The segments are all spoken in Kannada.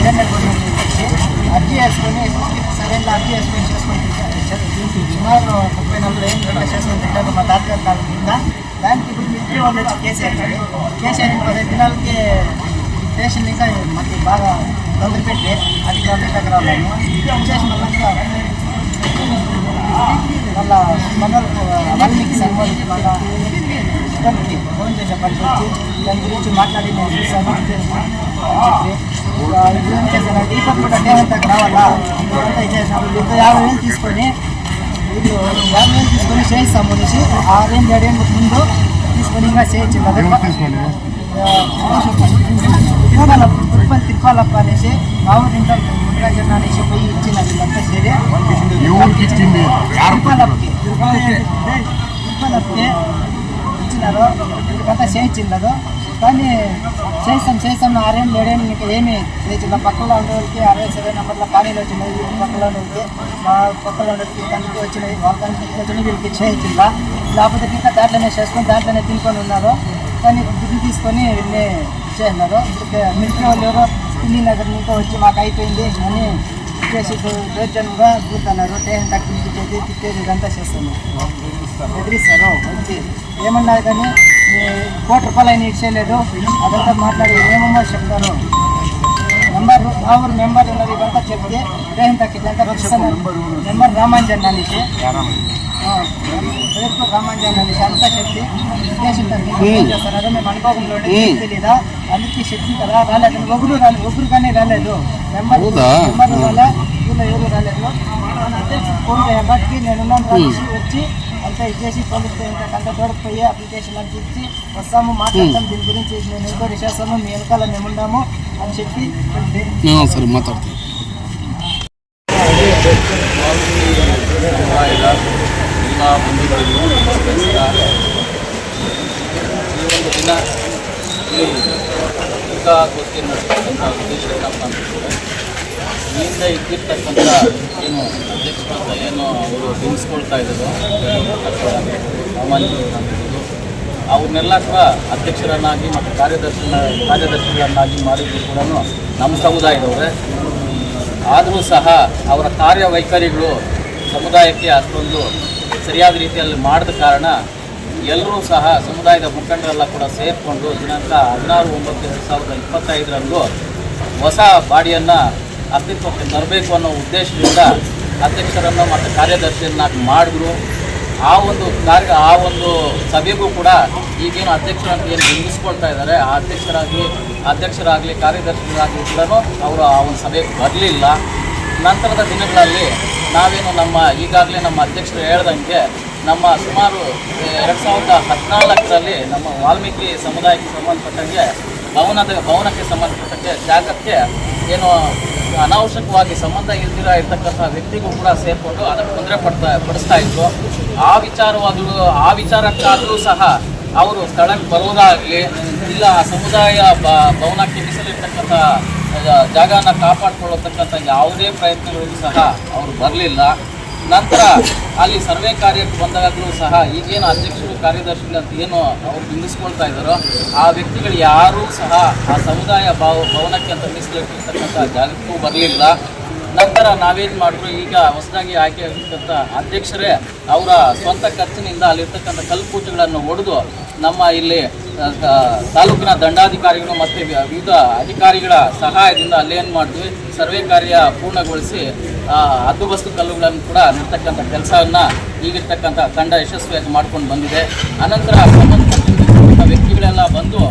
జిఎంఎల్ గవర్నమెంట్ వచ్చి అర్జీ చేసుకొని సరైన అర్జీ చేసుకొని చేసుకుంటుంది సుమారు ముప్పై నలభై ఏళ్ళు గంటలు చేసుకొని తింటారు మా తాతగారు కాలం కింద దానికి ఇప్పుడు మిలిటరీ వాళ్ళు వచ్చి కేసు వేస్తారు కేసు అయిన పదహైదు దినాలకి స్టేషన్ ఇంకా మాకు బాగా తొందర పెట్టి అది కంప్లీట్ దగ్గర రాలేము విశేషం మళ్ళీ మనకు వాల్మీకి సంబంధించి మళ్ళీ ఫోన్ చెప్పాల్సి వచ్చి దాని గురించి మాట్లాడి నేను సబ్మిట్ చేస్తాను చెప్పి ఇప్పుడు ఏం చేశానంటే ఈ పక్క డేమంతా రావాలా? ఇదంతా ఇచ్చేసినప్పుడు ఇంత యాభై వేలు తీసుకొని వీళ్ళు యాభై వేలు తీసుకొని చేయిస్తాము అనేసి ఆరేంజ్ ఏడేంజ్ ముందు తీసుకొని ఇంకా చేయించింది తిరుపతి తిప్పాలప్ప అనేసి మా ఊరి ఇంటర్ అనేసి పోయి ఇచ్చినది తిరుపతి తిరుపతి తిరుపతి తిరుపాలప్పకి తిరుపాలప్పకి ఇచ్చినారు కానీ చేస్తాం చేస్తాం ఆరేం లేడేం ఇంకా ఏమి చేయించిన పక్కలో ఉండేవాళ్ళకి అరవై సరే నెంబర్ల పానీలు వచ్చినాయి పక్కలో ఉండేవాళ్ళకి మా పక్కలో ఉండే వాళ్ళకి వచ్చినాయి వాళ్ళకి వచ్చినాయి వీళ్ళకి చేయించిందా లేకపోతే ఇంకా దాంట్లోనే చేసుకొని దాంట్లోనే తినుకొని ఉన్నారు కానీ దుడ్డు తీసుకొని వీళ్ళని చేసినారు ఇప్పుడు మిలిటరీ వాళ్ళు ఎవరో ఢిల్లీ నగర్ ఇంకా వచ్చి మాకు అయిపోయింది అని చేసి దౌర్జన్యంగా కూతున్నారు టేషన్ తక్కువ తిట్టేది తిట్టేది ఇదంతా చేస్తున్నారు. బెదిరిస్తారు వచ్చి ఏమన్నా కానీ కోటి రూపాయలు అయినా ఇచ్చేయలేదు అదంతా మాట్లాడి ఏమమ్మో చెప్తారు నెంబర్ మా ఊరు మెంబర్ ఉన్నది ఇదంతా చెప్తే తక్కువ ఇదంతా ఇస్తున్నారు నెంబర్ రామాంజన్ అనేసి. రామాంజన్ అనేసి. అంతా చెప్పి ఫోన్ చేస్తున్నారు మేము అనుకోకుండా తెలీదా? అందుకే చెప్పింది కదా రాలేదు. ఒకరు రాలేదు ఒకరు కానీ రాలేదు. నెంబర్ నెంబర్ రాలే? ఊళ్ళో ఎవరు రాలేదు? ఫోన్ చేయబట్టి నేను వచ్చి అంతా ఇచ్చేసి ఇబ్బంది కంట దూరకు పోయి అప్లికేషన్ అది ఇచ్చి వస్తాము మాట్లాడతాం దీని గురించి మేము ఎంక్వైరీ చేస్తాము మీ వెనకాల మేము ఉన్నాము అని చెప్పి సరే మాట్లాడతాం. ఇంకా కొద్దిగా ಹಿಂದೆ ಇದ್ದಿರ್ತಕ್ಕಂಥ ಏನು ಅಧ್ಯಕ್ಷ ಏನು ಅವರು ಬಿಂಬಿಸ್ಕೊಳ್ತಾ ಇದ್ದರು ಸಾಮಾನ್ಯರು ಅವ್ರನ್ನೆಲ್ಲ ಕೂಡ ಅಧ್ಯಕ್ಷರನ್ನಾಗಿ ಮತ್ತು ಕಾರ್ಯದರ್ಶಿನ ಕಾರ್ಯದರ್ಶಿಗಳನ್ನಾಗಿ ಮಾಡಿದ್ರು ಕೂಡ ನಮ್ಮ ಸಮುದಾಯದವರೇ. ಆದರೂ ಸಹ ಅವರ ಕಾರ್ಯವೈಖರಿಗಳು ಸಮುದಾಯಕ್ಕೆ ಅಷ್ಟೊಂದು ಸರಿಯಾದ ರೀತಿಯಲ್ಲಿ ಮಾಡಿದ ಕಾರಣ ಎಲ್ಲರೂ ಸಹ ಸಮುದಾಯದ ಮುಖಂಡರೆಲ್ಲ ಕೂಡ ಸೇರಿಕೊಂಡು ದಿನಾಂಕ ಹದಿನಾರು, ಒಂಬತ್ತು, ಎರಡು ಸಾವಿರದ ಇಪ್ಪತ್ತೈದರಂದು ಹೊಸ ಬಾಡಿಯನ್ನು ಅಸ್ತಿತ್ವಕ್ಕೆ ತರಬೇಕು ಅನ್ನೋ ಉದ್ದೇಶದಿಂದ ಅಧ್ಯಕ್ಷರನ್ನು ಮತ್ತು ಕಾರ್ಯದರ್ಶಿಯನ್ನಾಗಿ ಮಾಡಿದ್ರು. ಆ ಒಂದು ಕಾರ್ಯ, ಆ ಒಂದು ಸಭೆಗೂ ಕೂಡ ಈಗೇನು ಅಧ್ಯಕ್ಷರಾಗಿ ಏನು ಬಿಂಬಿಸ್ಕೊಳ್ತಾ ಇದ್ದಾರೆ, ಆ ಅಧ್ಯಕ್ಷರಾಗಿ ಅಧ್ಯಕ್ಷರಾಗಲಿ, ಕಾರ್ಯದರ್ಶಿಗಳಾಗಲಿ ಕೂಡ ಅವರು ಆ ಒಂದು ಸಭೆಗೆ ಬರಲಿಲ್ಲ. ನಂತರದ ದಿನಗಳಲ್ಲಿ ನಾವೇನು ನಮ್ಮ, ಈಗಾಗಲೇ ನಮ್ಮ ಅಧ್ಯಕ್ಷರು ಹೇಳ್ದಂಗೆ ನಮ್ಮ ಸುಮಾರು ಎರಡು ಸಾವಿರದ ಹದಿನಾಲ್ಕರಲ್ಲಿ ನಮ್ಮ ವಾಲ್ಮೀಕಿ ಸಮುದಾಯಕ್ಕೆ ಸಂಬಂಧಪಟ್ಟಂಗೆ ಭವನದ, ಭವನಕ್ಕೆ ಸಂಬಂಧಪಟ್ಟ ಜಾಗಕ್ಕೆ ಏನು ಅನಾವಶ್ಯಕವಾಗಿ ಸಂಬಂಧ ಇಲ್ದಿರ ಇರ್ತಕ್ಕಂಥ ವ್ಯಕ್ತಿಗೂ ಕೂಡ ಸೇರಿಕೊಂಡು ಅದಕ್ಕೆ ತೊಂದರೆ ಪಡ್ತಾ, ಪಡಿಸ್ತಾ ಇದ್ರು ಆ ವಿಚಾರವಾದರೂ ಆ ವಿಚಾರಕ್ಕಾದರೂ ಸಹ ಅವರು ಸ್ಥಳಕ್ಕೆ ಬರೋದಾಗಲಿ, ಇಲ್ಲ ಆ ಸಮುದಾಯ ಭವನಕ್ಕೆ ಮೀಸಲಿರ್ತಕ್ಕಂಥ, ಜಾಗನ ಕಾಪಾಡ್ಕೊಳ್ಳತಕ್ಕಂಥ ಯಾವುದೇ ಪ್ರಯತ್ನಗಳಿಗೂ ಸಹ ಅವರು ಬರಲಿಲ್ಲ. ನಂತರ ಅಲ್ಲಿ ಸರ್ವೆ ಕಾರ್ಯಕ್ಕೆ ಬಂದಾಗಲೂ ಸಹ ಈಗೇನು ಅಧ್ಯಕ್ಷರು, ಕಾರ್ಯದರ್ಶಿಗಳು ಅಂತ ಏನು ಅವ್ರು ಬಿಂಬಿಸ್ಕೊಳ್ತಾ ಇದ್ದಾರೋ, ಆ ವ್ಯಕ್ತಿಗಳು ಯಾರೂ ಸಹ ಆ ಸಮುದಾಯ ಭಾವ, ಭವನಕ್ಕೆ ಅಂತ ಮೀಸಲಿಟ್ಟಿರ್ತಕ್ಕಂಥ ಜಾಗಕ್ಕೂ ಬರಲಿಲ್ಲ. ನಂತರ ನಾವೇನು ಮಾಡಿದ್ರು, ಈಗ ಹೊಸದಾಗಿ ಆಯ್ಕೆ ಆಗಿರ್ತಕ್ಕಂಥ ಅಧ್ಯಕ್ಷರೇ ಅವರ ಸ್ವಂತ ಖರ್ಚಿನಿಂದ ಅಲ್ಲಿರ್ತಕ್ಕಂಥ ಕಲ್ಪೂಟಗಳನ್ನು ಒಡೆದು ನಮ್ಮ ಇಲ್ಲಿ ತಾಲೂಕಿನ ದಂಡಾಧಿಕಾರಿಗಳು ಮತ್ತು ವಿವಿಧ ಅಧಿಕಾರಿಗಳ ಸಹಾಯದಿಂದ ಅಲ್ಲೇನು ಮಾಡಿದ್ವಿ, ಸರ್ವೆ ಕಾರ್ಯ ಪೂರ್ಣಗೊಳಿಸಿ ಹದ್ದುಬಸ್ತು ಕಲ್ಲುಗಳನ್ನು ಕೂಡ ನಿರ್ತಕ್ಕಂಥ ಕೆಲಸವನ್ನು ಈಗಿರ್ತಕ್ಕಂಥ ತಂಡ ಯಶಸ್ವಿಯಾಗಿ ಮಾಡ್ಕೊಂಡು ಬಂದಿದೆ. ಅನಂತರ ಸಂಬಂಧಪಟ್ಟ ವ್ಯಕ್ತಿಗಳೆಲ್ಲ ಬಂದು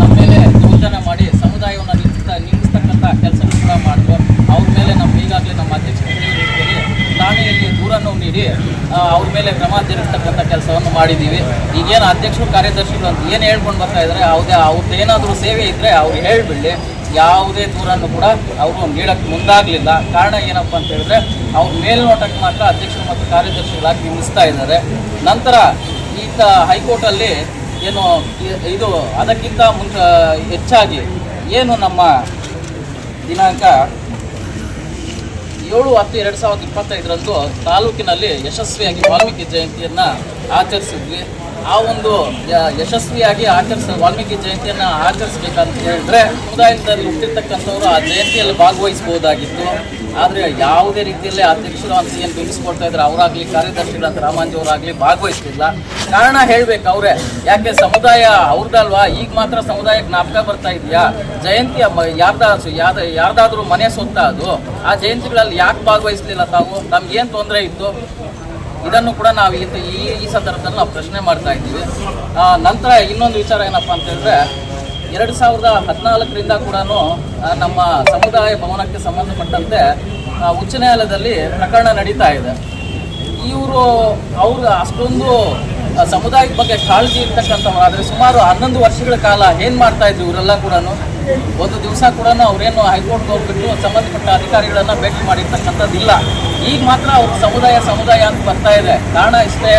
ನಮ್ಮ ಮೇಲೆ ಯೋಜನೆ ಮಾಡಿ ಸಮುದಾಯವನ್ನು ನಿಲ್ಲಿಸ್ತಾ ನಿಲ್ಲಿಸ್ತಕ್ಕಂಥ ಕೆಲಸ ಕೂಡ ಮಾಡಿದ್ರು. ಅವ್ರ ಮೇಲೆ ನಮ್ಮ ನಮ್ಮ ಅಧ್ಯಕ್ಷರು ಠಾಣೆಯಲ್ಲಿ ದೂರನ್ನು ನೀಡಿ ಅವ್ರ ಮೇಲೆ ಕ್ರಮ ಜರುಗಿಸ್ತಕ್ಕಂಥ ಕೆಲಸವನ್ನು ಮಾಡಿದ್ದೀವಿ. ಈಗೇನು ಅಧ್ಯಕ್ಷರು, ಕಾರ್ಯದರ್ಶಿಗಳು ಅಂತ ಏನು ಹೇಳ್ಕೊಂಡು ಬರ್ತಾ ಇದ್ದಾರೆ ಯಾವುದೇ ಅವ್ರದ್ದು ಏನಾದರೂ ಸೇವೆ ಇದ್ದರೆ ಅವ್ರು ಹೇಳಿಬಿಡಲಿ. ಯಾವುದೇ ದೂರನ್ನು ಕೂಡ ಅವರು ನೀಡಕ್ಕೆ ಮುಂದಾಗಲಿಲ್ಲ. ಕಾರಣ ಏನಪ್ಪ ಅಂತ ಹೇಳಿದ್ರೆ, ಅವ್ರ ಮೇಲ್ನೋಟಕ್ಕೆ ಮಾತ್ರ ಅಧ್ಯಕ್ಷರು ಮತ್ತು ಕಾರ್ಯದರ್ಶಿಗಳಾಗಿ ನಿಲ್ಲಿಸ್ತಾ ಇದ್ದಾರೆ. ನಂತರ ಈಗ ಹೈಕೋರ್ಟಲ್ಲಿ ಏನು, ಇದು ಅದಕ್ಕಿಂತ ಮುಂಚೆ ಹೆಚ್ಚಾಗಿ ಏನು ನಮ್ಮ ದಿನಾಂಕ ಏಳು ಹತ್ತು ಎರಡು ಸಾವಿರದ ಇಪ್ಪತ್ತೈದರಂದು ತಾಲೂಕಿನಲ್ಲಿ ಯಶಸ್ವಿಯಾಗಿ ವಾಲ್ಮೀಕಿ ಜಯಂತಿಯನ್ನು ಆಚರಿಸಿದ್ವಿ. ಆ ಒಂದು ಯಶಸ್ವಿಯಾಗಿ ಆಚರಿಸ ವಾಲ್ಮೀಕಿ ಜಯಂತಿಯನ್ನು ಆಚರಿಸ್ಬೇಕಂತ ಹೇಳಿದ್ರೆ, ಸಮುದಾಯದಲ್ಲಿ ಹುಟ್ಟಿರ್ತಕ್ಕಂಥವ್ರು ಆ ಜಯಂತಿಯಲ್ಲಿ ಭಾಗವಹಿಸಬಹುದಾಗಿತ್ತು. ಆದರೆ ಯಾವುದೇ ರೀತಿಯಲ್ಲಿ ಅಧ್ಯಕ್ಷರು ಅಂತ ಏನು ಬಿಂಬಿಸ್ಕೊಡ್ತಾ ಇದ್ದಾರೆ, ಅವರಾಗಲಿ ಕಾರ್ಯದರ್ಶಿಗಳಂತ ರಾಮಾಂಜವರಾಗಲಿ ಭಾಗವಹಿಸ್ತಿಲ್ಲ. ಕಾರಣ ಹೇಳಬೇಕು ಅವರೇ, ಯಾಕೆ ಸಮುದಾಯ ಅವ್ರದ್ದಲ್ವಾ ಈಗ ಮಾತ್ರ ಸಮುದಾಯ ಜ್ಞಾಪಕ ಬರ್ತಾ ಇದೆಯಾ? ಜಯಂತಿ ಯಾರ್ದ ಯಾರ್ದ ಯಾರ್ದಾದ್ರೂ ಮನೆ ಸೊತ್ತ ಅದು. ಆ ಜಯಂತಿಗಳಲ್ಲಿ ಯಾಕೆ ಭಾಗವಹಿಸ್ಲಿಲ್ಲ ತಾವು? ನಮ್ಗೇನು ತೊಂದರೆ ಇತ್ತು? ಇದನ್ನು ಕೂಡ ನಾವು ಈ ಈ- ಈ ಸಂದರ್ಭದಲ್ಲಿ ನಾವು ಪ್ರಶ್ನೆ ಮಾಡ್ತಾ ಇದ್ದೀವಿ. ನಂತರ ಇನ್ನೊಂದು ವಿಚಾರ ಏನಪ್ಪ ಅಂತ ಹೇಳಿದ್ರೆ ಎರಡು ಸಾವಿರದ ಹದಿನಾಲ್ಕರಿಂದ ಕೂಡ ನಮ್ಮ ಸಮುದಾಯ ಭವನಕ್ಕೆ ಸಂಬಂಧಪಟ್ಟಂತೆ ಉಚ್ಚ ನ್ಯಾಯಾಲಯದಲ್ಲಿ ಪ್ರಕರಣ ನಡೀತಾ ಇದೆ. ಇವರು, ಅವರು ಅಷ್ಟೊಂದು ಸಮುದಾಯದ ಬಗ್ಗೆ ಕಾಳಜಿ ಇರ್ತಕ್ಕಂಥವ್ರು. ಆದರೆ ಸುಮಾರು ಹನ್ನೊಂದು ವರ್ಷಗಳ ಕಾಲ ಏನು ಮಾಡ್ತಾ ಇದ್ರು ಇವರೆಲ್ಲ ಕೂಡ ಒಂದು ದಿವಸ ಕೂಡ ಅವರೇನು ಹೈಕೋರ್ಟ್ಗೆ ಹೋಗ್ಬಿಟ್ಟು ಸಂಬಂಧಪಟ್ಟ ಅಧಿಕಾರಿಗಳನ್ನು ಭೇಟಿ ಮಾಡಿರ್ತಕ್ಕಂಥದ್ದಿಲ್ಲ ಈಗ ಮಾತ್ರ ಅವ್ರ ಸಮುದಾಯ ಸಮುದಾಯ ಅಂತ ಬರ್ತಾ ಇದೆ. ಕಾರಣ ಇಷ್ಟೇ.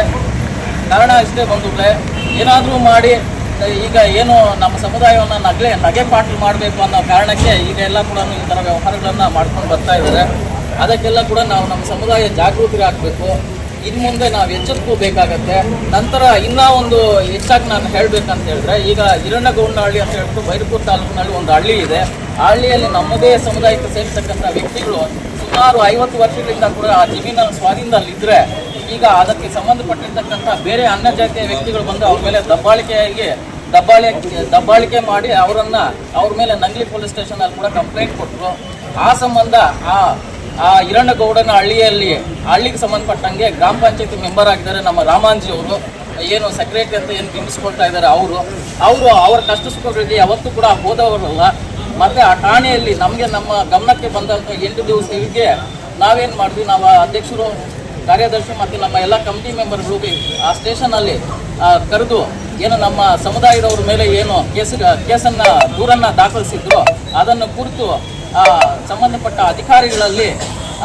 ಕಾರಣ ಇಷ್ಟೇ ಬಂಧುಗಳೇ ಏನಾದರೂ ಮಾಡಿ ಈಗ ಏನು ನಮ್ಮ ಸಮುದಾಯವನ್ನು ನಗಲೆ, ನಗೆ ಪಾಟಲ್ ಮಾಡಬೇಕು ಅನ್ನೋ ಕಾರಣಕ್ಕೆ ಈಗ ಎಲ್ಲ ಕೂಡ ಈ ಥರ ವ್ಯವಹಾರಗಳನ್ನು ಮಾಡ್ಕೊಂಡು ಬರ್ತಾ ಇದ್ದಾರೆ. ಅದಕ್ಕೆಲ್ಲ ಕೂಡ ನಾವು ನಮ್ಮ ಸಮುದಾಯ ಜಾಗೃತರಾಗಬೇಕು. ಇನ್ನು ಮುಂದೆ ನಾವು ಎಚ್ಚೆತ್ಕೋಬೇಕಾಗತ್ತೆ ನಂತರ ಇನ್ನೂ ಒಂದು ಹೆಚ್ಚಾಗಿ ನಾನು ಹೇಳಬೇಕಂತ ಹೇಳಿದ್ರೆ, ಈಗ ಹಿರಣ್ಣಗೌಂಡಹಳ್ಳಿ ಅಂತ ಹೇಳ್ಬಿಟ್ಟು ಬೈರಪುರ ತಾಲೂಕಿನಲ್ಲಿ ಒಂದು ಹಳ್ಳಿ ಇದೆ. ಆ ಹಳ್ಳಿಯಲ್ಲಿ ನಮ್ಮದೇ ಸಮುದಾಯಕ್ಕೆ ಸೇರ್ತಕ್ಕಂಥ ವ್ಯಕ್ತಿಗಳು ಸುಮಾರು ಐವತ್ತು ವರ್ಷಗಳಿಂದ ಕೂಡ ಆ ಜಮೀನ ಸ್ವಾಧೀನದಲ್ಲಿದ್ದರೆ ಈಗ ಅದಕ್ಕೆ ಸಂಬಂಧಪಟ್ಟಿರ್ತಕ್ಕಂಥ ಬೇರೆ ಅನ್ಯ ಜಾತಿಯ ವ್ಯಕ್ತಿಗಳು ಬಂದು ಅವ್ರ ಮೇಲೆ ದಬ್ಬಾಳಿಕೆಯಾಗಿ ದಬ್ಬಾಳಿ ದಬ್ಬಾಳಿಕೆ ಮಾಡಿ ಅವರನ್ನ ಅವ್ರ ಮೇಲೆ ನಂಗ್ಲಿ ಪೊಲೀಸ್ ಸ್ಟೇಷನಲ್ಲಿ ಕೂಡ ಕಂಪ್ಲೇಂಟ್ ಕೊಟ್ಟರು ಆ ಸಂಬಂಧ ಆ ಆ ಹಿರಣ್ಣಗೌಡನ ಹಳ್ಳಿಯಲ್ಲಿ, ಹಳ್ಳಿಗೆ ಸಂಬಂಧಪಟ್ಟಂಗೆ ಗ್ರಾಮ ಪಂಚಾಯತಿ ಮೆಂಬರ್ ಆಗಿದ್ದಾರೆ ನಮ್ಮ ರಾಮಾಂಜಿ ಅವರು. ಏನು ಸೆಕ್ರೆಟರಿ ಅಂತ ಏನು ಬಿಂಬಿಸ್ಕೊಳ್ತಾ ಇದ್ದಾರೆ ಅವರು. ಅವರು ಅವರ ಕಷ್ಟ ಸುಖಗಳಿಗೆ ಯಾವತ್ತೂ ಕೂಡ ಹೋದವರಲ್ಲ ಮತ್ತೆ ಆ ಠಾಣೆಯಲ್ಲಿ ನಮಗೆ ನಮ್ಮ ಗಮನಕ್ಕೆ ಬಂದಂಥ ಎಂಟು ದಿವಸಗಳಿಗೆ ನಾವೇನು ಮಾಡಿದ್ವಿ, ನಾವು ಅಧ್ಯಕ್ಷರು ಕಾರ್ಯದರ್ಶಿ ಮತ್ತು ನಮ್ಮ ಎಲ್ಲ ಕಮಿಟಿ ಮೆಂಬರ್ಗಳಿಗೆ ಆ ಸ್ಟೇಷನಲ್ಲಿ ಕರೆದು ಏನು ನಮ್ಮ ಸಮುದಾಯದವ್ರ ಮೇಲೆ ಏನು ಕೇಸ್, ಕೇಸನ್ನು ದೂರನ್ನು ದಾಖಲಿಸಿದ್ರು ಅದನ್ನು ಕುರಿತು ಸಂಬಂಧಪಟ್ಟ ಅಧಿಕಾರಿಗಳಲ್ಲಿ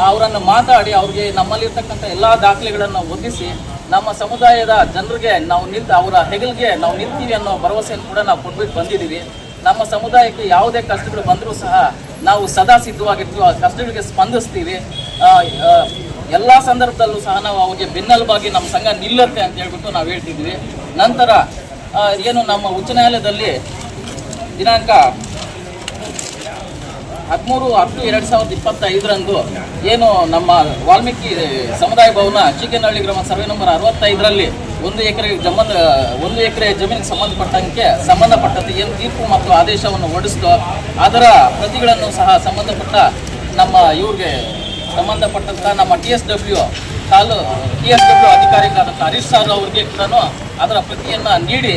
ಅವರನ್ನು ಮಾತಾಡಿ ಅವ್ರಿಗೆ ನಮ್ಮಲ್ಲಿರ್ತಕ್ಕಂಥ ಎಲ್ಲ ದಾಖಲೆಗಳನ್ನು ಒದಗಿಸಿ ನಮ್ಮ ಸಮುದಾಯದ ಜನರಿಗೆ ನಾವು ನಿಂತು, ಅವರ ಹೆಗಲಿಗೆ ನಾವು ನಿಲ್ತೀವಿ ಅನ್ನೋ ಭರವಸೆಯನ್ನು ಕೂಡ ನಾವು ಕೊಟ್ಬಿಟ್ಟು ಬಂದಿದ್ದೀವಿ. ನಮ್ಮ ಸಮುದಾಯಕ್ಕೆ ಯಾವುದೇ ಕಷ್ಟಗಳು ಬಂದರೂ ಸಹ ನಾವು ಸದಾ ಸಿದ್ಧವಾಗಿರ್ತೀವಿ, ಆ ಕಷ್ಟಗಳಿಗೆ ಸ್ಪಂದಿಸ್ತೀವಿ. ಎಲ್ಲ ಸಂದರ್ಭದಲ್ಲೂ ಸಹ ನಾವು ಅವ್ರಿಗೆ ಬೆನ್ನೆಲುಬಾಗಿ ನಮ್ಮ ಸಂಘ ನಿಲ್ಲತ್ತೆ ಅಂತ ಹೇಳ್ಬಿಟ್ಟು ನಾವು ಹೇಳ್ತಿದ್ವಿ ನಂತರ ಏನು ನಮ್ಮ ಉಚ್ಚ ನ್ಯಾಯಾಲಯದಲ್ಲಿ ದಿನಾಂಕ ಹದಿಮೂರು ಹತ್ತು ಎರಡು ಸಾವಿರದ ಇಪ್ಪತ್ತೈದರಂದು ಏನು ನಮ್ಮ ವಾಲ್ಮೀಕಿ ಸಮುದಾಯ ಭವನ ಚಿಕ್ಕನಹಳ್ಳಿ ಗ್ರಾಮ ಸರ್ವೆ ನಂಬರ್ ಅರವತ್ತೈದರಲ್ಲಿ ಒಂದು ಎಕರೆ ಜಮನ್, ಒಂದು ಎಕರೆ ಜಮೀನಿಗೆ ಸಂಬಂಧಪಟ್ಟಂಗೆ ಸಂಬಂಧಪಟ್ಟಂತೆ ಏನು ತೀರ್ಪು ಮತ್ತು ಆದೇಶವನ್ನು ಹೊಡಿಸ್ತೋ ಅದರ ಪ್ರತಿಗಳನ್ನು ಸಹ ಸಂಬಂಧಪಟ್ಟ ನಮ್ಮ ಇವ್ರಿಗೆ ಸಂಬಂಧಪಟ್ಟಂಥ ನಮ್ಮ ಟಿ ಎಸ್ ಡಬ್ಲ್ಯೂ ತಾಲೂ ಟಿ ಎಸ್ ಡಬ್ಲ್ಯೂ ಅಧಿಕಾರಿಗಳಾದಂಥ ಹರೀಶ್ ಸರ್ ಅವರಿಗೆ ಕೂಡ ಅದರ ಪ್ರತಿಯನ್ನು ನೀಡಿ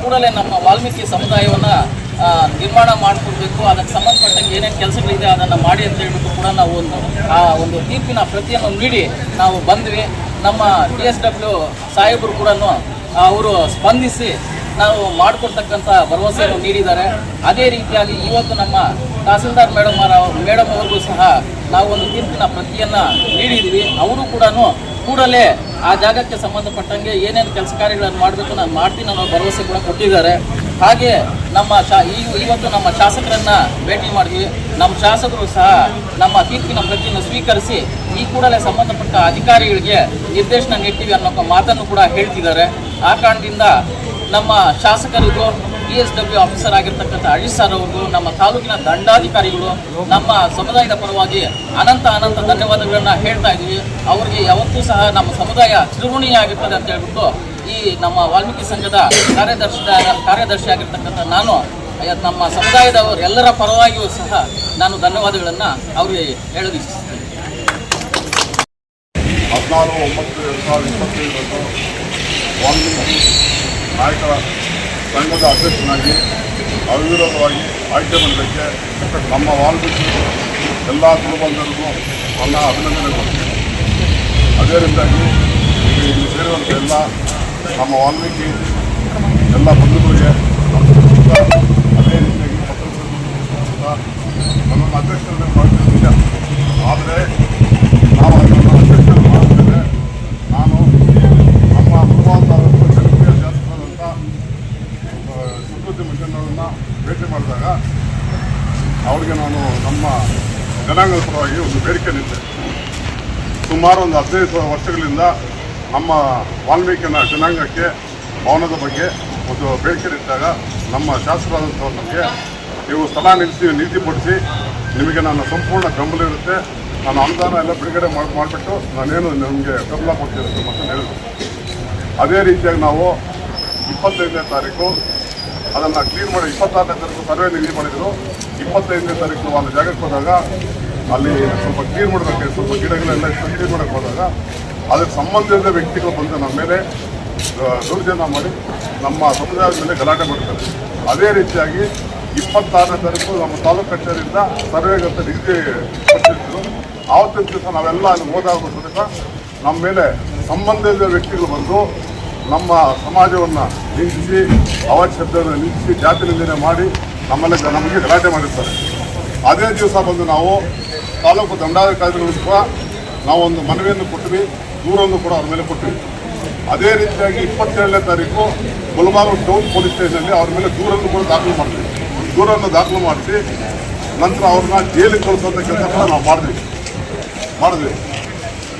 ಕೂಡಲೇ ನಮ್ಮ ವಾಲ್ಮೀಕಿ ಸಮುದಾಯವನ್ನು ನಿರ್ಮಾಣ ಮಾಡಿಕೊಡ್ಬೇಕು, ಅದಕ್ಕೆ ಸಂಬಂಧಪಟ್ಟಂಗೆ ಏನೇನು ಕೆಲಸಗಳಿದೆ ಅದನ್ನು ಮಾಡಿ ಅಂತ ಹೇಳ್ಬಿಟ್ಟು ಕೂಡ ನಾವು ಒಂದು, ಆ, ಒಂದು ತೀರ್ಪಿನ ಪ್ರತಿಯನ್ನು ನೀಡಿ ನಾವು ಬಂದ್ವಿ. ನಮ್ಮ ಟಿ ಎಸ್ ಡಬ್ಲ್ಯೂ ಸಾಹೇಬರು ಕೂಡ ಅವರು ಸ್ಪಂದಿಸಿ ನಾವು ಮಾಡಿಕೊಡ್ತಕ್ಕಂಥ ಭರವಸೆಯನ್ನು ನೀಡಿದ್ದಾರೆ. ಅದೇ ರೀತಿಯಾಗಿ ಇವತ್ತು ನಮ್ಮ ತಹಸೀಲ್ದಾರ್ ಮೇಡಮ್ ಮೇಡಮ್ ಅವ್ರಿಗೂ ಸಹ ನಾವು ಒಂದು ತೀರ್ಪಿನ ಪ್ರತಿಯನ್ನು ನೀಡಿದ್ವಿ ಅವರು ಕೂಡ ಕೂಡಲೇ ಆ ಜಾಗಕ್ಕೆ ಸಂಬಂಧಪಟ್ಟಂಗೆ ಏನೇನು ಕೆಲಸ ಕಾರ್ಯಗಳನ್ನು ಮಾಡಬೇಕು ನಾನು ಮಾಡ್ತೀನಿ ಅನ್ನೋ ಭರವಸೆ ಕೂಡ ಕೊಟ್ಟಿದ್ದಾರೆ. ಹಾಗೆ ನಮ್ಮ ಶಾ ಈ- ಇವತ್ತು ನಮ್ಮ ಶಾಸಕರನ್ನು ಭೇಟಿ ಮಾಡಿದ್ವಿ. ನಮ್ಮ ಶಾಸಕರು ಸಹ ನಮ್ಮ ತೀರ್ಪಿನ ಪ್ರತಿಯನ್ನು ಸ್ವೀಕರಿಸಿ ಈ ಕೂಡಲೇ ಸಂಬಂಧಪಟ್ಟ ಅಧಿಕಾರಿಗಳಿಗೆ ನಿರ್ದೇಶನ ನೀಡ್ತೀವಿ ಅನ್ನೋ ಮಾತನ್ನು ಕೂಡ ಹೇಳ್ತಿದ್ದಾರೆ. ಆ ಕಾರಣದಿಂದ ನಮ್ಮ ಶಾಸಕರಿಗೂ ಪಿ ಎಸ್ ಡಬ್ಲ್ಯೂ ಆಫೀಸರ್ ಆಗಿರ್ತಕ್ಕಂಥ ಹರೀಶ್ ಸರ್ ಅವ್ರಿಗೂ, ನಮ್ಮ ತಾಲೂಕಿನ ದಂಡಾಧಿಕಾರಿಗಳು, ನಮ್ಮ ಸಮುದಾಯದ ಪರವಾಗಿ ಅನಂತ ಅನಂತ ಧನ್ಯವಾದಗಳನ್ನ ಹೇಳ್ತಾ ಇದ್ದೀವಿ. ಅವರಿಗೆ ಯಾವತ್ತೂ ಸಹ ನಮ್ಮ ಸಮುದಾಯ ಚಿರುಗುಣಿಯಾಗಿರ್ತದೆ ಅಂತ ಹೇಳ್ಬಿಟ್ಟು ಈ ನಮ್ಮ ವಾಲ್ಮೀಕಿ ಸಂಘದ ಕಾರ್ಯದರ್ಶಿ ಕಾರ್ಯದರ್ಶಿ ಆಗಿರ್ತಕ್ಕಂಥ ನಾನು ನಮ್ಮ ಸಮುದಾಯದವರು ಎಲ್ಲರ ಪರವಾಗಿಯೂ ಸಹ ನಾನು ಧನ್ಯವಾದಗಳನ್ನು ಅವರಿಗೆ ಹೇಳಲು ಇಚ್ಛಿಸ್ತೀನಿ. ಹದಿನಾರು ಒಂಬತ್ತು ಎರಡು ನಾಯಕರ ಸಂಘದ ಅಧ್ಯಕ್ಷನಾಗಿ ಅವಿರೋಧವಾಗಿ ಆಯ್ಕೆ ಮಾಡಲಿಕ್ಕೆ ನಮ್ಮ ವಾಲ್ಮೀಕಿ ಎಲ್ಲ ಗುರುಬಂಧರಿಗೂ ನನ್ನ ಅಭಿನಂದನೆಗಳು ಅದೇ ರೀತಿಯಾಗಿ ಈಗ ಇಲ್ಲಿ ಸೇರಿರುವಂಥ ಎಲ್ಲ ನಮ್ಮ ವಾಲ್ಮೀಕಿ ಎಲ್ಲ ಬಂಧುಗಳಿಗೆ ನಮ್ಮ ಸುತ್ತ ಅದೇ ರೀತಿಯಾಗಿ ಪತ್ರಕರ್ತರು ಸಹ ನನ್ನನ್ನು ಅಧ್ಯಕ್ಷರನ್ನು ಮಾಡ್ತಿದ್ದು ನಿಜ ಆದರೆ ನಾವು ಅದನ್ನು ಅಧ್ಯಕ್ಷರು ಮಾಡಿದ್ರೆ ನಾನು ನಮ್ಮ ಪೂರ್ವಾಧಾರಗಳು ಜನಪ್ರಿಯ ಶಾಸಕರಾದಂಥ ಸುಕೃತಿ ಮಿಷನ್ನವರನ್ನು ಭೇಟಿ ಮಾಡಿದಾಗ ಅವರಿಗೆ ನಾನು ನಮ್ಮ ಜನಾಂಗದ ಪರವಾಗಿ ಒಂದು ಬೇಡಿಕೆ ನಿಂತೆ ಸುಮಾರು ಒಂದು ಹದಿನೈದು ವರ್ಷಗಳಿಂದ ನಮ್ಮ ವಾಲ್ಮೀಕಿನ ಜನಾಂಗಕ್ಕೆ ಭವನದ ಬಗ್ಗೆ ಒಂದು ಬೇಡಿಕೆ ಇಟ್ಟಾಗ ನಮ್ಮ ಶಾಸಕರಾದಂಥವ್ರ ನಮಗೆ ನೀವು ಸ್ಥಳ ನಿಲ್ಲಿಸಿ ನೀತಿಪಡಿಸಿ ನಿಮಗೆ ನನ್ನ ಸಂಪೂರ್ಣ ಬೆಂಬಲ ಇರುತ್ತೆ. ನಾನು ಅನುದಾನ ಎಲ್ಲ ಬಿಡುಗಡೆ ಮಾಡಿ, ಮಾಡಿಬಿಟ್ಟು ನಾನೇನು ನಿಮಗೆ ಬೆಂಬಲ ಕೊಡ್ತೀನಿ ಅಂತ ಹೇಳಿದ್ರು ಅದೇ ರೀತಿಯಾಗಿ ನಾವು ಇಪ್ಪತ್ತೈದನೇ ತಾರೀಕು, ಅದನ್ನು ಕ್ಲೀನ್ ಮಾಡಿ ಇಪ್ಪತ್ತಾರನೇ ತಾರೀಕು ಸರ್ವೆ ನಿಗದಿ ಮಾಡಿದರು. ಇಪ್ಪತ್ತೈದನೇ ತಾರೀಕು ಅಲ್ಲಿ ಜಾಗಕ್ಕೆ ಹೋದಾಗ ಅಲ್ಲಿ ಸ್ವಲ್ಪ ಕ್ಲೀನ್ ಮಾಡಬೇಕು, ಸ್ವಲ್ಪ ಗಿಡಗಳೆಲ್ಲ ಕ್ಲೀನ್ ಮಾಡೋಕ್ಕೆ ಹೋದಾಗ ಅದಕ್ಕೆ ಸಂಬಂಧಿಸಿದ ವ್ಯಕ್ತಿಗಳು ಬಂದು ನಮ್ಮ ಮೇಲೆ ದುರ್ಜನ ಮಾಡಿ ನಮ್ಮ ಸಮುದಾಯದ ಮೇಲೆ ಗಲಾಟೆ ಮಾಡ್ತಾರೆ. ಅದೇ ರೀತಿಯಾಗಿ ಇಪ್ಪತ್ತಾರನೇ ತಾರೀಕು ನಮ್ಮ ತಾಲೂಕು ಕಚೇರಿಯಿಂದ ಸರ್ವೇಗಂತ ಡಿಗ್ರಿ ಪಡಿಸಿದ್ರು ಆವತ್ತಿನ ದಿವಸ ನಾವೆಲ್ಲ ಅಲ್ಲಿ ಹೋದಾಗ ಸಮೇತ ನಮ್ಮ ಮೇಲೆ ಸಂಬಂಧಿಸಿದ ವ್ಯಕ್ತಿಗಳು ಬಂದು ನಮ್ಮ ಸಮಾಜವನ್ನು ನಿಲ್ಲಿಸಿ, ಅವಶ್ಯಕತೆಯನ್ನು ನಿಲ್ಲಿಸಿ, ಜಾತಿ ನಿಂದನೆ ಮಾಡಿ ನಮ್ಮಲ್ಲಿ ನಮಗೆ ಗಲಾಟೆ ಮಾಡಿರ್ತಾರೆ. ಅದೇ ದಿವಸ ಬಂದು ನಾವು ತಾಲೂಕು ದಂಡಾಧಿಕಾರಿಗಳು ನಾವೊಂದು ಮನವಿಯನ್ನು ಕೊಟ್ವಿ ದೂರನ್ನು ಕೂಡ ಅವ್ರ ಮೇಲೆ ಕೊಟ್ಟಿವಿ. ಅದೇ ರೀತಿಯಾಗಿ ಇಪ್ಪತ್ತೇಳನೇ ತಾರೀಕು ಗುಲ್ಬರ್ಗ ಟೌನ್ ಪೊಲೀಸ್ ಸ್ಟೇಷನಲ್ಲಿ ಅವ್ರ ಮೇಲೆ ದೂರನ್ನು ಕೂಡ ದಾಖಲು ಮಾಡ್ತೀವಿ ದೂರನ್ನು ದಾಖಲು ಮಾಡಿಸಿ ನಂತರ ಅವ್ರನ್ನ ಜೈಲಿಗೆ ಕಳಿಸೋಂಥ ಕೆಲಸ ಕೂಡ ನಾವು ಮಾಡಿದ್ವಿ. ಮಾಡಿದ್ವಿ.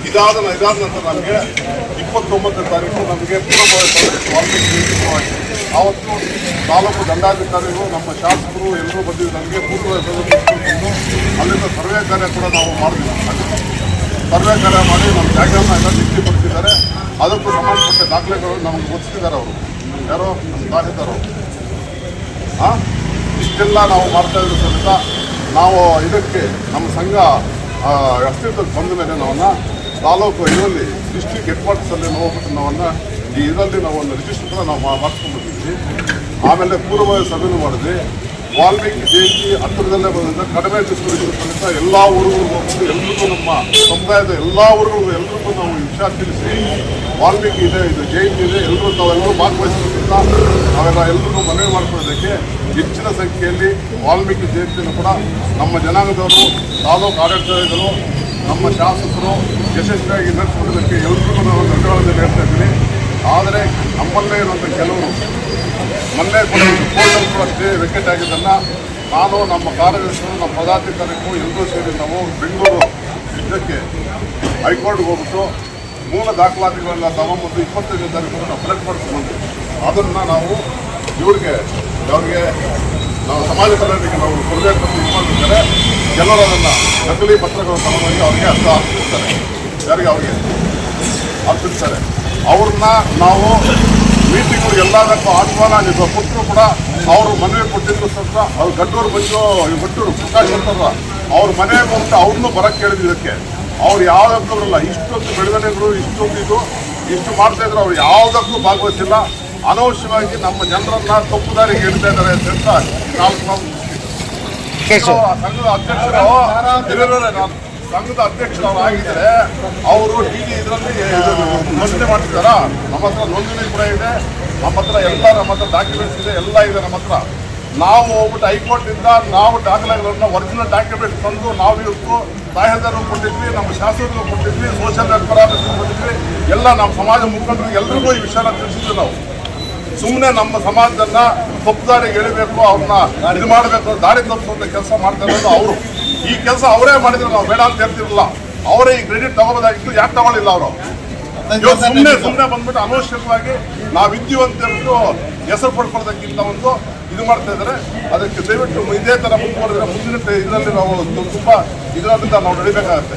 ಇದಾದ ಇದಾದ ನಂತರ ನಮಗೆ ಇಪ್ಪತ್ತೊಂಬತ್ತನೇ ತಾರೀಕು ನಮಗೆ ಆವತ್ತು ತಾಲೂಕು ದಂಡಾಧಿಕಾರಿಗಳು, ನಮ್ಮ ಶಾಸಕರು ಎಲ್ಲರೂ ಬಂದಿದ್ದು ನಮಗೆ ಪೂರ್ವ ಅಲ್ಲಿಂದ ಸರ್ವೆ ಕಾರ್ಯ ಕೂಡ ನಾವು ಮಾಡಿದ್ವಿ. ಸರ್ವೆ ಕಾರ್ಯ ಮಾಡಿ ನಮ್ಮ ಜಾಗವನ್ನು ಎಲ್ಲ ನಿಗದಿಪಡಿಸಿದ್ದಾರೆ. ಅದಕ್ಕೂ ಸಂಬಂಧಪಟ್ಟ ದಾಖಲೆಗಳು ನಮಗೆ ಒದಗಿಸಿದ್ದಾರೆ ಅವರು. ಯಾರೋ? ತಹಸೀಲ್ದಾರ್ ಹಾಂ ಇಷ್ಟೆಲ್ಲ ನಾವು ಮಾಡ್ತಾ ಸಮೇತ ನಾವು ಇದಕ್ಕೆ ನಮ್ಮ ಸಂಘ ಅಸ್ತಿತ್ವಕ್ಕೆ ಬಂದ ಮೇಲೆ ನಾವನ್ನ ತಾಲೂಕು ಇದರಲ್ಲಿ ಡಿಸ್ಟ್ರಿಕ್ಟ್ ಹೆಡ್ ಕ್ವಾರ್ಟರ್ಸಲ್ಲಿ ನಾವು ನಾವನ್ನು ಈ ಇದರಲ್ಲಿ ನಾವು ಒಂದು ರಿಜಿಸ್ಟರ್ ನಾವು ಮಾ- ಮಾಡಿಸ್ಕೊಂಡ್ಬಿಟ್ಟಿದ್ವಿ ಆಮೇಲೆ ಪೂರ್ವ ಸಭೆನೂ ಮಾಡಿದ್ವಿ. ವಾಲ್ಮೀಕಿ ಜಯಂತಿ ಹತ್ತಿರದಲ್ಲೇ ಬಂದಿದ್ದ ಕಡಿಮೆ ಸಮೇತ ಎಲ್ಲ ಊರುಗಳಿಗೂ ಹೋಗ್ಬಿಟ್ಟು ಎಲ್ರಿಗೂ ನಮ್ಮ ಸಮುದಾಯದ ಎಲ್ಲ ಊರುಗಳಿಗೂ ಎಲ್ರಿಗೂ ನಾವು ವಿಷಯ ತಿಳಿಸಿ, ವಾಲ್ಮೀಕಿ ಇದೆ, ಇದು ಜಯಂತಿ ಇದೆ ಎಲ್ಲರೂ ತಾವೆಲ್ಲರೂ ಭಾಗವಹಿಸಬೇಕಂತ ನಾವೆಲ್ಲ ಎಲ್ಲರೂ ಮನವಿ ಮಾಡ್ಕೊಳ್ಳೋದಕ್ಕೆ ಹೆಚ್ಚಿನ ಸಂಖ್ಯೆಯಲ್ಲಿ ವಾಲ್ಮೀಕಿ ಜಯಂತಿಯನ್ನು ಕೂಡ ನಮ್ಮ ಜನಾಂಗದವರು, ತಾಲೂಕು ಆಡಳಿತಗಳು ನಮ್ಮ ಶಾಸಕರು ಯಶಸ್ವಿಯಾಗಿ ನಡೆಸ್ಕೊಳ್ಳೋದಕ್ಕೆ ಎಲ್ರಿಗೂ ನಾವು ಧನ್ಯವಾದ ಹೇಳ್ತಾ ಇದ್ದೀನಿ. ಆದರೆ ನಮ್ಮಲ್ಲೇ ಇರುವಂಥ ಕೆಲವರು ಮೊನ್ನೆ ಕೂಡ ಕೋರ್ಟಲ್ಲಿ ಕೂಡ ವೆಕೆಟ್ ಆಗಿದ್ದನ್ನು ನಾನು ನಮ್ಮ ಕಾರ್ಯದರ್ಶಿಗಳು, ನಮ್ಮ ಪದಾಧಿಕಾರಿಗೂ ಎಲ್ಲರೂ ಸೇರಿ ನಾವು ಬೆಂಗಳೂರು ಇದಕ್ಕೆ ಹೈಕೋರ್ಟ್ಗೆ ಹೋಗ್ಬಿಟ್ಟು ಮೂಲ ದಾಖಲಾತಿಗಳನ್ನು ತಗೊಂಬಂದು ಇಪ್ಪತ್ತೈದು ತಾರೀಕು ನಾವು ಕಲೆಕ್ಟ್ ಮಾಡ್ಕೊಂಡು ಅದನ್ನು ನಾವು ಇವ್ರಿಗೆ, ಅವ್ರಿಗೆ ನಾವು ಸಮಾಜ ಕಲ್ಯಾಣಕ್ಕೆ ನಾವು ಕೊಡಬೇಕು ಅಂತ ಇದು ಅದನ್ನು ನಕಲಿ ಪತ್ರಗಳನ್ನು ತಗೊಂಡೋಗಿ ಅವ್ರಿಗೆ ಅರ್ಥ ಹಾಕ್ತಿರ್ತಾರೆ ಯಾರಿಗೆ ಅವ್ರಿಗೆ ಅರ್ಪಿಸ್ತಾರೆ ಅವ್ರನ್ನ ನಾವು ಮೀಟಿಂಗ್ ಎಲ್ಲದಕ್ಕೂ ಆಹ್ವಾನ ಕೊಟ್ಟರು ಕೂಡ ಅವರು ಮನವಿ ಕೊಟ್ಟಿದ್ರು ಸ್ವಲ್ಪ ಅವ್ರು ಗಡ್ಡೂರು ಬಂದು ಗಟ್ಟೂರು ಗಡ್ಡೂರು ಪ್ರಕಾಶ್ ಅಂತಾರ ಅವ್ರ ಮನೆಗೆ ಹೋಗ್ತಾ ಅವ್ರನ್ನೂ ಬರಕ್ಕೆ ಕೇಳಿದ್ರು ಇದಕ್ಕೆ. ಅವ್ರು ಯಾವುದಕ್ಕೂ ಬರಲ್ಲ. ಇಷ್ಟೊಂದು ಬೆಳವಣಿಗೆಗಳು ಇಷ್ಟೊಂದು ಇದು ಇಷ್ಟು ಮಾಡ್ತಾ ಇದ್ರು. ಅವ್ರು ಯಾವುದಕ್ಕೂ ಭಾಗವಹಿಸಿಲ್ಲ. ಅನವಶ್ಯವಾಗಿ ನಮ್ಮ ಜನರನ್ನ ತಪ್ಪು ದಾರಿಗೆ ಹೇಳ್ತಾ ಇದ್ದಾರೆ ಅಂತ ನಾವು ನಾವು ಸಂಘದ ಅಧ್ಯಕ್ಷರು ನಾನು ಸಂಘದ ಅಧ್ಯಕ್ಷರು ಆಗಿದ್ರೆ ಅವರು ಡಿ ಇದರಲ್ಲಿ ಘೋಷಣೆ ಮಾಡ್ತಿದ್ದಾರ? ನಮ್ಮ ಹತ್ರ ನೋಂದಣಿ ಕೂಡ ಇದೆ, ನಮ್ಮ ಹತ್ರ ಎಲ್ಲ ನಮ್ಮ ಹತ್ರ ಡಾಕ್ಯುಮೆಂಟ್ಸ್ ಇದೆ, ಎಲ್ಲ ಇದೆ ನಮ್ಮ ಹತ್ರ. ನಾವು ಹೋಗ್ಬಿಟ್ಟು ಹೈಕೋರ್ಟಿಂದ ನಾವು ದಾಖಲೆಗಳನ್ನ ಒರಿಜಿನಲ್ ಡಾಕ್ಯುಮೆಂಟ್ಸ್ ತಂದು ನಾವು ಇವತ್ತು ತಾಯಂದರು ಕೊಟ್ಟಿದ್ವಿ, ನಮ್ಮ ಶಾಸಕರು ಕೊಟ್ಟಿದ್ವಿ ಸೋಷಿಯಲ್ ವೆಲ್ಫೇರ್ ಆಫೀಸರ್ ಕೊಟ್ಟಿದ್ವಿ, ಎಲ್ಲ ನಮ್ಮ ಸಮಾಜ ಮುಖಂಡರು ಎಲ್ರಿಗೂ ಈ ವಿಷಯನ ತಿಳಿಸಿದ್ವಿ ನಾವು. ಸುಮ್ಮನೆ ನಮ್ಮ ಸಮಾಜದನ್ನ ತಪ್ಪು ದಾರಿಗೆ ಎಳಿಬೇಕು, ಅವ್ರನ್ನ ಇದು ಮಾಡಬೇಕು, ದಾರಿ ತಪ್ಪಿಸುವಂತ ಕೆಲಸ ಮಾಡ್ತಾ ಇರೋದು ಅವರು. ಈ ಕೆಲಸ ಅವರೇ ಮಾಡಿದ್ರು, ನಾವು ಬೇಡ ಅಂತ ಹೇಳ್ತಿರಲಿಲ್ಲ. ಅವರೇ ಈ ಕ್ರೆಡಿಟ್ ತಗೋಬೋದಾಗಿತ್ತು ಯಾಕೆ ತಗೊಳ್ಳಿಲ್ಲ ಅವರು? ಸುಮ್ಮನೆ ಸುಮ್ಮನೆ ಬಂದ್ಬಿಟ್ಟು ಅನವಶ್ಯಕವಾಗಿ ನಾವಿದ್ದೀವಿ ಅಂತ ಹೇಳ್ಬಿಟ್ಟು ಹೆಸರು ಪಡ್ಕೊಳ್ಳೋದಕ್ಕಿಂತ ಒಂದು ಇದು ಮಾಡ್ತಾ ಇದ್ದಾರೆ ಅದಕ್ಕೆ ದಯವಿಟ್ಟು ಇದೇ ತರ ಮುಂದುವರೆದ್ರೆ ಮುಂದಿನ ಇದರಲ್ಲಿ ನಾವು ತುಂಬ ಇದರಿಂದ ನಾವು ನಡಿಬೇಕಾಗತ್ತೆ.